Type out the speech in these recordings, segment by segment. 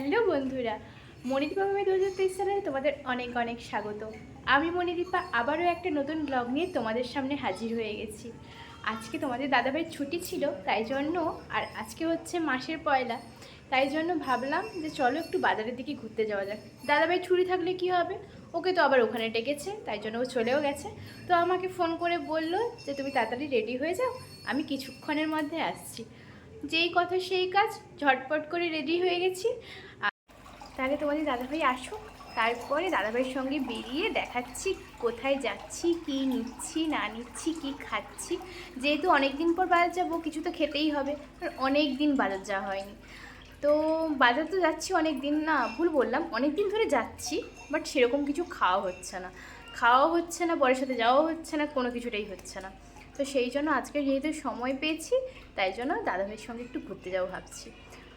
Hello বন্ধুরা, মণিদীপা আমি দু হাজার তেইশ সালে তোমাদের অনেক অনেক স্বাগত। আমি মণিদীপা, আবারও একটা নতুন ব্লগ নিয়ে তোমাদের সামনে হাজির হয়ে গেছি। আজকে তোমাদের দাদাভাইয়ের ছুটি ছিল, তাই জন্য, আর আজকে হচ্ছে মাসের পয়লা, তাই জন্য ভাবলাম যে চলো একটু বাজারের দিকে ঘুরতে যাওয়া যাক। দাদাভাই ছুটি থাকলে কি হবে? ওকে তো আবার ওখানে ডেকেছে, তাই জন্য ও চলেও গেছে। তো আমাকে ফোন করে বলল যে, তুমি তাড়াতাড়ি রেডি হয়ে যাও, আমি কিছুক্ষণের মধ্যে আসছি। যেই কথা সেই কাজ, ঝটপট করে রেডি হয়ে গেছি। তাহলে তোমাদের দাদাভাই আসুক, তারপরে দাদাভাইয়ের সঙ্গে বেরিয়ে দেখাচ্ছি কোথায় যাচ্ছি, কি নিচ্ছি, না নিচ্ছি, কি খাচ্ছি। যেহেতু অনেক দিন পর বাজার যাব, কিছু তো খেতেই হবে অনেক দিন বাজার যাওয়া হয়নি। তো বাজার তো যাচ্ছি অনেক দিন না, ভুল বললাম অনেক দিন ধরে যাচ্ছি বাট সেরকম কিছু খাওয়া হচ্ছে না। খাওয়াও হচ্ছে না বরের সাথে যাওয়াও হচ্ছে না, কোনো কিছুটাই হচ্ছে না। তো সেই জন্য আজকে যেহেতু সময় পেয়েছি, তাই জন্য দাদাভাইয়ের সঙ্গে একটু ঘুরতে যাব ভাবছি।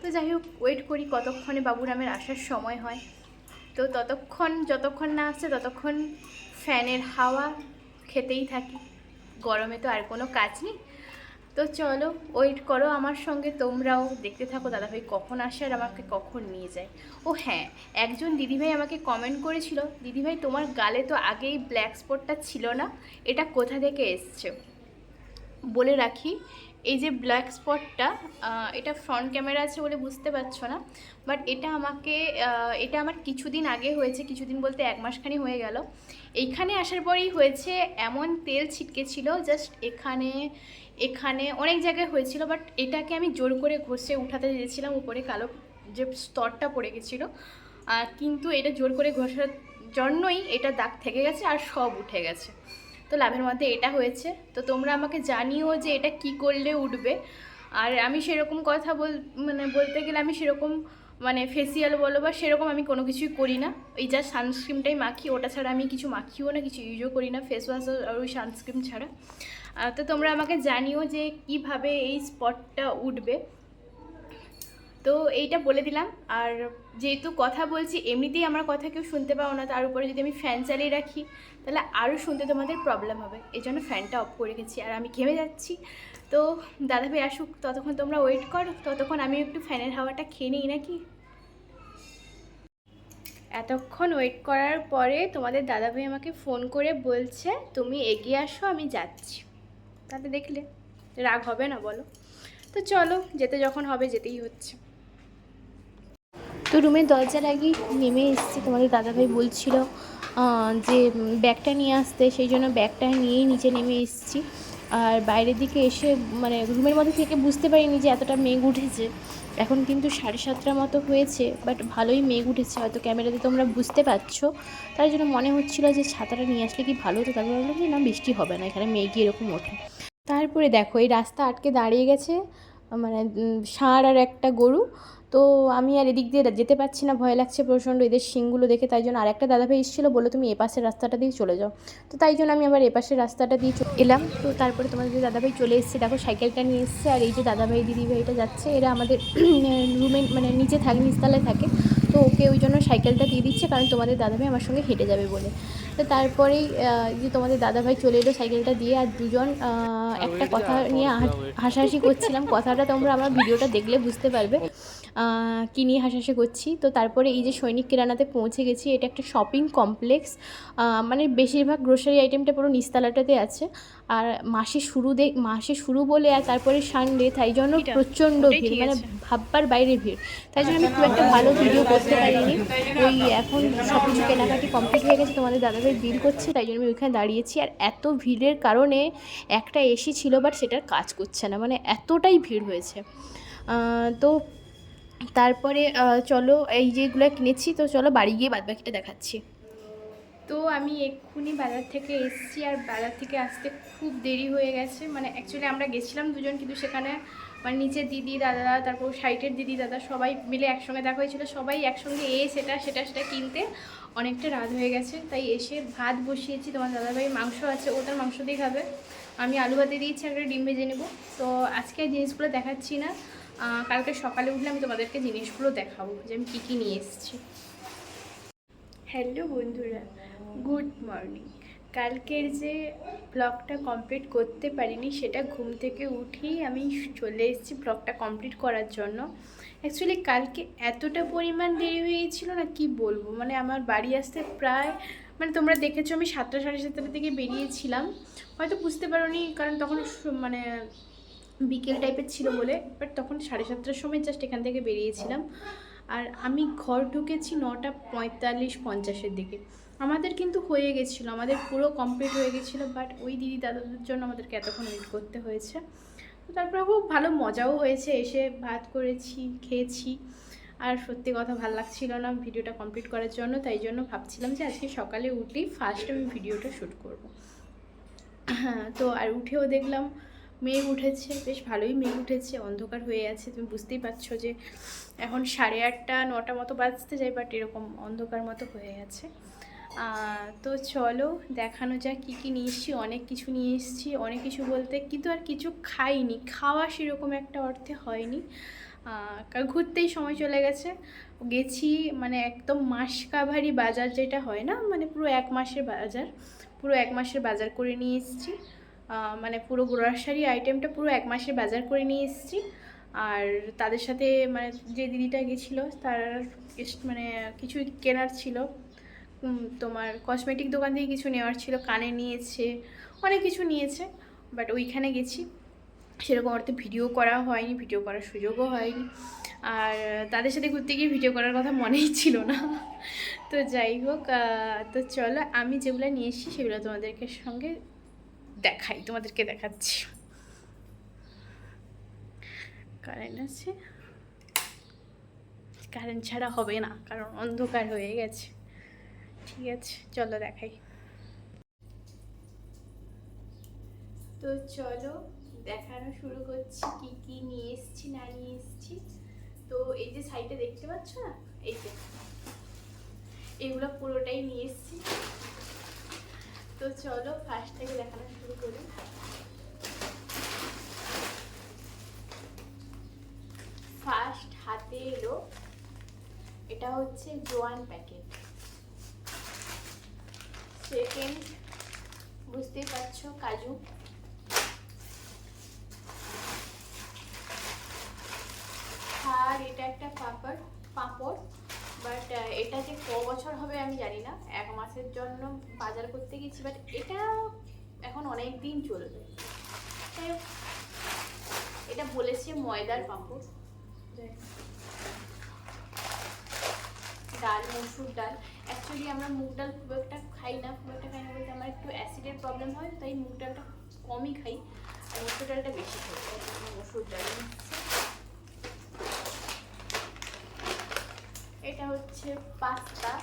তো যাই হোক ওয়েট করি কতক্ষণে বাবুরামের আসার সময় হয়। তো ততক্ষণ, যতক্ষণ না আসছে ততক্ষণ ফ্যানের হাওয়া খেতেই থাকি। গরমে তো আর কোনো কাজ নেই। তো চলো ওয়েট করো আমার সঙ্গে, তোমরাও দেখতে থাকো। দাদাভাই কখন আসে আর আমাকে কখন নিয়ে যায়। ও হ্যাঁ একজন দিদিভাই আমাকে কমেন্ট করেছিল, দিদিভাই, তোমার গালে তো আগেই ব্ল্যাক স্পটটা ছিল না? এটা কোথা থেকে এসছে? বলে রাখি এই যে ব্ল্যাক স্পটটা এটা ফ্রন্ট ক্যামেরা আছে বলে বুঝতে পারছ না বাট এটা আমাকে এটা আমার কিছুদিন আগে হয়েছে, কিছুদিন বলতে এক মাসখানি হয়ে গেল। এইখানে আসার পরেই হয়েছে এমন তেল ছিটকে ছিল জাস্ট এখানে এখানে অনেক জায়গায় হয়েছিল বাট এটাকে আমি জোর করে ঘষে উঠাতে দিয়েছিলাম, উপরে কালো যে স্তরটা পড়ে গেছিল কিন্তু এটা জোর করে ঘষার জন্যই এটা দাগ থেকে গেছে আর সব উঠে গেছে। তো লাভের মধ্যে এটা হয়েছে। তো তোমরা আমাকে জানিও যে এটা কি করলে উঠবে। আর আমি সেরকম কথা বল মানে বলতে গেলে আমি সেরকম মানে ফেসিয়াল বলো বা সেরকম আমি কোনো কিছুই করি না। এই যা সানস্ক্রিনটাই মাখি, ওটা ছাড়া আমি কিছু মাখিও না, কিছু ইউজও করি না ফেস ওয়াশ আর ওই সানস্ক্রিন ছাড়া। তো তোমরা আমাকে জানিও যে কীভাবে এই স্পটটা উঠবে। তো এইটা বলে দিলাম। আর যেহেতু কথা বলছি, এমনিতেই আমার কথা কেউ শুনতে পাও না, তার উপরে যদি আমি ফ্যান চালিয়ে রাখি, তাহলে আরও শুনতে তোমাদের প্রবলেম হবে। এই জন্য ফ্যানটা অফ করে গেছি আর আমি ঘেমে যাচ্ছি। তো দাদাভাই আসুক, ততক্ষণ তোমরা ওয়েট করো, ততক্ষণ আমি একটু ফ্যানের হাওয়াটা খেয়ে নিই নাকি? এতক্ষণ ওয়েট করার পরে তোমাদের দাদাভাই আমাকে ফোন করে বলছে, তুমি এগিয়ে আসো, আমি যাচ্ছি। তাতে দেখলে রাগ হবে না, বলো। তো চলো, যেতে যখন হবে, যেতেই হচ্ছে। তো রুমের দরজার লাগিয়ে নেমে এসেছি। তোমাদের দাদাভাই বলছিল যে ব্যাগটা নিয়ে আসতে। সেই জন্য ব্যাগটা নিয়েই নিচে নেমে এসেছি। আর বাইরের দিকে এসে মানে রুমের মধ্যে থেকে বুঝতে পারিনি যে এতটা মেঘ উঠেছে। এখন কিন্তু সাড়ে সাতটার মতো হয়েছে, বাট ভালোই মেঘ উঠেছে। হয়তো ক্যামেরাতে তোমরা বুঝতে পারছ। তাই জন্য মনে হচ্ছিল যে ছাতাটা নিয়ে আসলে কি ভালো হতো? তারপর ভাবলাম যে, না, বৃষ্টি হবে না, এখানে মেঘই এরকম ওঠে। তারপরে দেখো, এই রাস্তা আটকে দাঁড়িয়ে গেছে মানে ষাঁড় আর একটা গরু। তো আমি আর এদিক দিয়ে যেতে পারছি না ভয় লাগছে প্রচণ্ড। এদের শিংগুলো দেখে তাই জন্য আরেকটা দাদাভাই এসেছিল বলল তুমি এপাশের রাস্তাটা দিয়ে চলে যাও। তো তাই জন্য আমি আবার এপাশের রাস্তাটা দিয়ে চ- এলাম। তো তারপরে তোমাদের যে দাদাভাই চলে এসেছে। দেখো সাইকেলটা নিয়ে এসছে আর এই যে দাদাভাই দিদিভাইটা যাচ্ছে এরা আমাদের রুমে মানে নিচে থাকে নিচতলায় থাকে। তো ওকে ওই জন্য সাইকেলটা দিয়ে দিচ্ছে কারণ তোমাদের দাদাভাই আমার সঙ্গে হেঁটে যাবে বলে। তো তারপরেই যে তোমাদের দাদাভাই চলে এলো সাইকেলটা দিয়ে আর দুজন একটা কথা নিয়ে হাসাহাসি করছিলাম। কথাটা তোমরা আমার ভিডিওটা দেখলে বুঝতে পারবে। কী নিয়ে হাসাহাসি করছি? তো তারপরে এই যে সৈনিক কিরানাতে পৌঁছে গেছি এটা একটা শপিং কমপ্লেক্স মানে বেশিরভাগ গ্রোসারি আইটেমটা পুরো নিস্তালাটাতে আছে। আর মাসে শুরু দে মাসে শুরু বলে আর তারপরে সানডে তাই জন্য প্রচণ্ড ভিড় মানে ভাববার বাইরে ভিড়। তাই জন্য আমি খুব একটা ভালো ভিডিও করতে পারিনি। ওই এখন সব কিছু কেনাকাটি কমপ্লিট হয়ে গেছে তোমাদের দাদাভাই বিল করছে তাই জন্য আমি ওইখানে দাঁড়িয়েছি। আর এত ভিড়ের কারণে একটা এসি ছিল বাট সেটার কাজ করছে না মানে এতটাই ভিড় হয়েছে। তো তারপরে চলো এই যেগুলো কিনেছি, তো চলো বাড়ি গিয়ে বাদবাকিটা দেখাচ্ছি। তো আমি এক্ষুনি বাজার থেকে এসেছি, আর বাজার থেকে আসতে খুব দেরি হয়ে গেছে। মানে অ্যাকচুয়ালি আমরা গেছিলাম দুজন, কিন্তু সেখানে মানে নিচের দিদি দাদা তারপর সাইটের দিদি, দাদা সবাই মিলে একসঙ্গে দেখা হয়েছিল। সবাই একসঙ্গে এ সেটা সেটা সেটা কিনতে অনেকটা রাত হয়ে গেছে। তাই এসে ভাত বসিয়েছি। তোমার দাদাভাই মাংস আছে ওটার মাংস দিয়ে খাবে। আমি আলু ভাতে দিয়েছি একটা ডিম ভেজে নেব। তো আজকে জিনিসগুলো দেখাচ্ছি না। কালকে সকালে উঠলে আমি তোমাদেরকে জিনিসগুলো দেখাবো যে আমি কী কী নিয়ে এসেছি। হ্যালো বন্ধুরা গুড মর্নিং কালকের যে ব্লগটা কমপ্লিট করতে পারিনি, সেটা ঘুম থেকে উঠেই আমি চলে এসেছি ব্লগটা কমপ্লিট করার জন্য। অ্যাকচুয়ালি কালকে এতটা পরিমাণ দেরি হয়ে গেছিল না কি বলব? মানে আমার বাড়ি আসতে প্রায় মানে তোমরা দেখেছ আমি সাতটা সাড়ে সাতটার দিকে বেরিয়েছিলাম। হয়তো বুঝতে পারোনি, কারণ তখন মানে বিকেল টাইপের ছিল বলে বাট তখন সাড়ে সাতটার সময় জাস্ট এখান থেকে বেরিয়েছিলাম। আর আমি ঘর ঢুকেছি নটা পঁয়তাল্লিশ পঞ্চাশের দিকে। আমাদের কিন্তু হয়ে গেছিল, আমাদের পুরো কমপ্লিট হয়ে গেছিল বাট ওই দিদি দাদাদের জন্য আমাদেরকে এতক্ষণ ওয়েট করতে হয়েছে। তো তারপরে খুব ভালো মজাও হয়েছে, এসে ভাত করেছি, খেয়েছি। আর সত্যি কথা ভালো লাগছিল না ভিডিওটা কমপ্লিট করার জন্য, তাই জন্য ভাবছিলাম যে আজকে সকালে উঠলেই ফার্স্ট আমি ভিডিওটা শ্যুট করব। হ্যাঁ তো আর উঠেও দেখলাম মেঘ উঠেছে, বেশ ভালোই মেঘ উঠেছে, অন্ধকার হয়ে আছে। তুমি বুঝতেই পারছ যে এখন সাড়ে আটটা, নটা মতো বাজতে যায় বাট এরকম অন্ধকার মতো হয়ে গেছে তো চলো দেখানো যাক কী কী নিয়ে এসেছি, অনেক কিছু নিয়ে এসছি, অনেক কিছু বলতে কিন্তু আর কিছু খাইনি, খাওয়া সেরকম একটা অর্থে হয়নি। ঘুরতেই সময় চলে গেছে। গেছি মানে একদম মাস কাভারি বাজার যেটা হয় না মানে পুরো এক মাসের বাজার, পুরো এক মাসের বাজার করে নিয়ে এসেছি। মানে পুরো গ্রোসারি আইটেমটা পুরো এক মাসের বাজার করে নিয়ে এসেছি। আর তাদের সাথে মানে যে দিদিটা গেছিল, তার মানে কিছু কেনার ছিল। তোমার কসমেটিক দোকান থেকে কিছু নেওয়ার ছিল, কানে নিয়েছে, অনেক কিছু নিয়েছে বাট ওইখানে গেছি। সেরকম অর্থে ভিডিও করা হয়নি ভিডিও করার সুযোগও হয়নি। আর তাদের সাথে ঘুরতে গিয়ে ভিডিও করার কথা মনেই ছিল না। তো যাই হোক তো চলো, আমি যেগুলো নিয়ে এসেছি সেগুলো তোমাদেরকে সঙ্গে দেখাই, তোমাদেরকে দেখাচ্ছি। কারেন্ট আছে। কারেন্ট ছাড়া হবে না, কারণ অন্ধকার হয়ে গেছে। ঠিক আছে, চলো দেখাই। তো চলো, দেখানো শুরু করছি, কি কি নিয়ে এসেছি, না নিয়ে এসেছি। তো এই যে সাইডে দেখতে পাচ্ছ না? এই যে। এগুলো পুরোটাই নিয়ে এসেছি। তো চলো ফার্স্ট থেকে দেখানো শুরু করি ফার্স্ট হাতে এলো এটা হচ্ছে জোয়ান প্যাকেট। সেকেন্ড বুঝতেই পারছ, কাজু। আর এটা একটা পাপড়, পাঁপড় বাট এটা যে ক বছর হবে আমি জানি না। এক মাসের জন্য বাজার করতে গেছি বাট এটা এখন অনেক দিন চলবে। এটা বলেছে ময়দার পাঁপড়। ডাল মসুর ডাল। অ্যাকচুয়ালি আমরা মুগ ডাল খুব একটা খাই না, খুব একটা খাই না বলতে আমার একটু অ্যাসিডের প্রবলেম হয়, তাই মুগ ডালটা কমই খাই। আর মসুর ডালটা বেশি খাই মসুর ডাল। এটা হচ্ছে পাস্তা।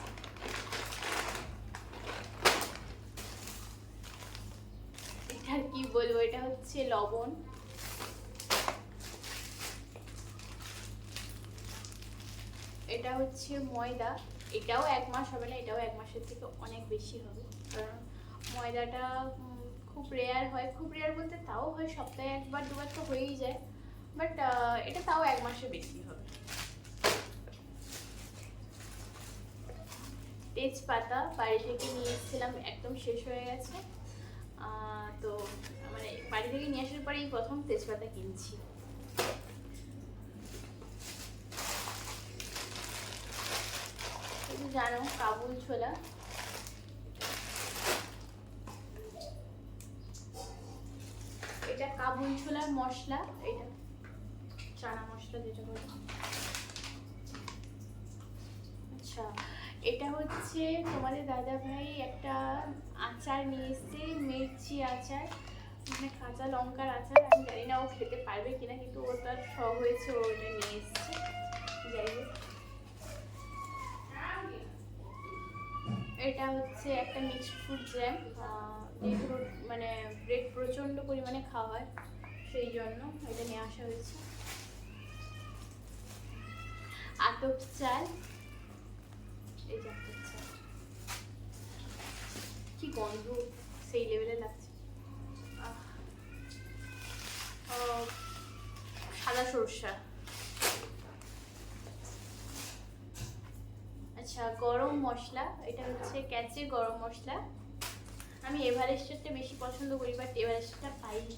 এটা কি বলব, এটা হচ্ছে লবণ এটা হচ্ছে ময়দা। এটাও এক মাস হবে না, এটাও এক মাসের থেকে অনেক বেশি হবে। কারণ ময়দাটা খুব রেয়ার হয়। খুব রেয়ার বলতে তাও হয় সপ্তাহে একবার, দুবার তো হয়েই যায়। বাট এটা তাও এক মাসে বেশি হবে। তেজপাতা বাড়ি থেকে নিয়ে এসেছিলাম, একদম শেষ হয়ে গেছে। তো মানে বাড়ি থেকে নিয়ে আসার পরেই প্রথম তেজপাতা কিনছি এই যে জানো, কাবুল ছোলা। এটা কাবুল ছোলার মশলা, এটা চানা মশলা যেটা বলে। আচ্ছা এটা হচ্ছে তোমাদের দাদা ভাই একটা আচার নিয়ে এসছে, মির্চি আচার। মানে কাঁচা লঙ্কার আচার, আমি জানি না ও খেতে পারবে কিনা, কিন্তু ওর তার শখ হয়েছে ওটা নিয়ে এসছে। যাই হোক। এটা হচ্ছে একটা মিক্সড ফ্রুট জ্যাম যেহেতু মানে ব্রেড প্রচণ্ড পরিমাণে খাওয়া হয়, সেই জন্য এটা নিয়ে আসা হয়েছে। আতপ চাল, এই যে চাল। কি গন্ধ, সেই লেভেলে লাগছে। সাদা সরষা। আচ্ছা গরম মশলা, এটা হচ্ছে ক্যাচে গরম মশলা। আমি এভারেস্টারটা বেশি পছন্দ করি বাট এভারেস্টারটা পাইনি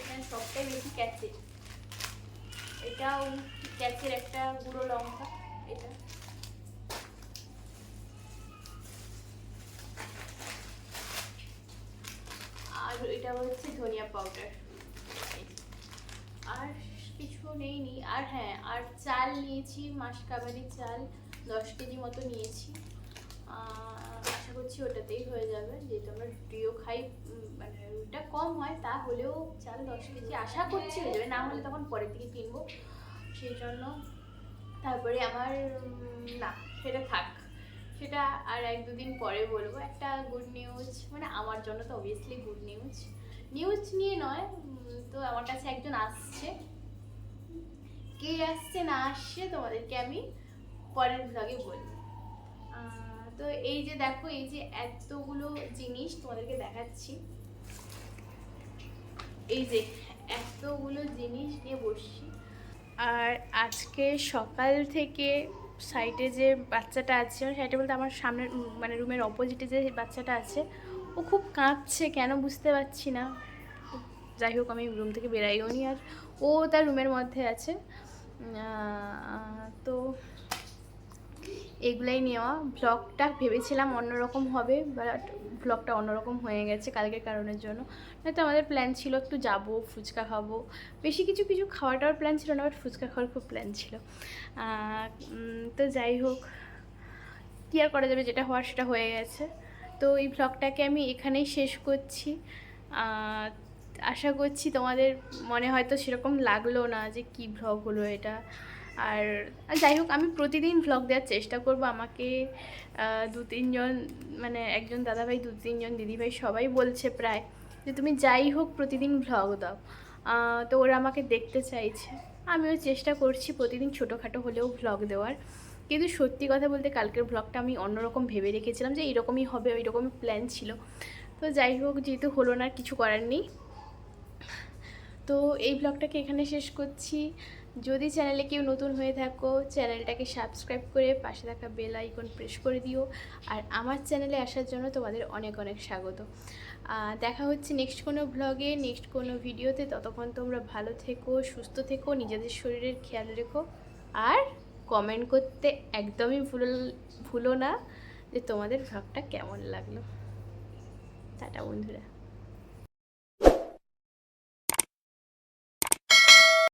এখানে সবটাই বেশি ক্যাচে এটাও ক্যাচের একটা গুঁড়ো লঙ্কা, এটা। আর এটা হচ্ছে ধনিয়া পাউডার। আর কিছু নেই নি। আর হ্যাঁ আর চাল নিয়েছি, মাসকাবারি চাল। দশ কেজি মতো নিয়েছি। আশা করছি ওটাতেই হয়ে যাবে। যেহেতু আমরা রুটিও খাই মানে রুটিটা কম হয়, তা হলেও চাল দশ কেজি আশা করছি হয়ে যাবে। না হলে তখন পরের দিকে কিনবো। সেই জন্য তারপরে আমার না, সেটা থাক। সেটা আর এক দুদিন পরে বলব। একটা গুড নিউজ মানে আমার জন্য তো অবভিয়াসলি গুড নিউজ নিউজ নিয়ে নয় তো আমার কাছে একজন আসছে। কে আসছে, না আসছে, তোমাদেরকে আমি পরের ব্লগে বলব তো এই যে দেখো, এই যে এতগুলো জিনিস তোমাদেরকে দেখাচ্ছি। এই যে এতগুলো জিনিস নিয়ে বসছি। আর আজকে সকাল থেকে সাইডে যে বাচ্চাটা আছে সাইডে বলতে আমার সামনের মানে রুমের অপোজিটে যে বাচ্চাটা আছে, ও খুব কাঁদছে, কেন বুঝতে পারছি না। যাই হোক, আমি রুম থেকে বেরাইও নি আর ও তার রুমের মধ্যে আছে। তো এগুলাই নেওয়া ব্লগটা ভেবেছিলাম অন্যরকম হবে বাট ব্লগটা অন্যরকম হয়ে গেছে কালকের কারণের জন্য। নয়তো আমাদের প্ল্যান ছিল একটু যাব, ফুচকা খাব। বেশি কিছু কিছু খাওয়া দাওয়ার প্ল্যান ছিল না বাট ফুচকা খাওয়ার খুব প্ল্যান ছিল। তো যাই হোক, কী আর করা যাবে, যেটা হওয়ার সেটা হয়ে গেছে। তো এই ব্লগটাকে আমি এখানেই শেষ করছি। আশা করছি তোমাদের মনে হয়তো সেরকম লাগল না যে কি ভ্লগ হলো এটা। আর যাই হোক, আমি প্রতিদিন ভ্লগ দেওয়ার চেষ্টা করব আমাকে দু তিনজন মানে একজন দাদাভাই, দু তিনজন দিদিভাই সবাই বলছে প্রায় যে তুমি যাই হোক প্রতিদিন ভ্লগ দাও। তো ওরা আমাকে দেখতে চাইছে। আমিও চেষ্টা করছি প্রতিদিন ছোটোখাটো হলেও ভ্লগ দেওয়ার। কিন্তু সত্যি কথা বলতে কালকের ভ্লগটা আমি অন্যরকম ভেবে রেখেছিলাম যে এরকমই হবে ওই রকমই প্ল্যান ছিল। তো যাই হোক, যেহেতু হলো না কিছু করার নেই। তো এই ব্লগটাকে এখানে শেষ করছি। যদি চ্যানেলে কেউ নতুন হয়ে থাকো চ্যানেলটাকে সাবস্ক্রাইব করে পাশে থাকা বেল আইকন প্রেস করে দিও। আর আমার চ্যানেলে আসার জন্য তোমাদের অনেক অনেক স্বাগত। দেখা হচ্ছে নেক্সট কোনো ব্লগে নেক্সট কোনো ভিডিওতে ততক্ষণ তোমরা ভালো থেকো, সুস্থ থেকো, নিজেদের শরীরের খেয়াল রেখো। আর কমেন্ট করতে একদমই ভুলো ভুলো না যে তোমাদের ভ্লগটা কেমন লাগল। টাটা বন্ধুরা।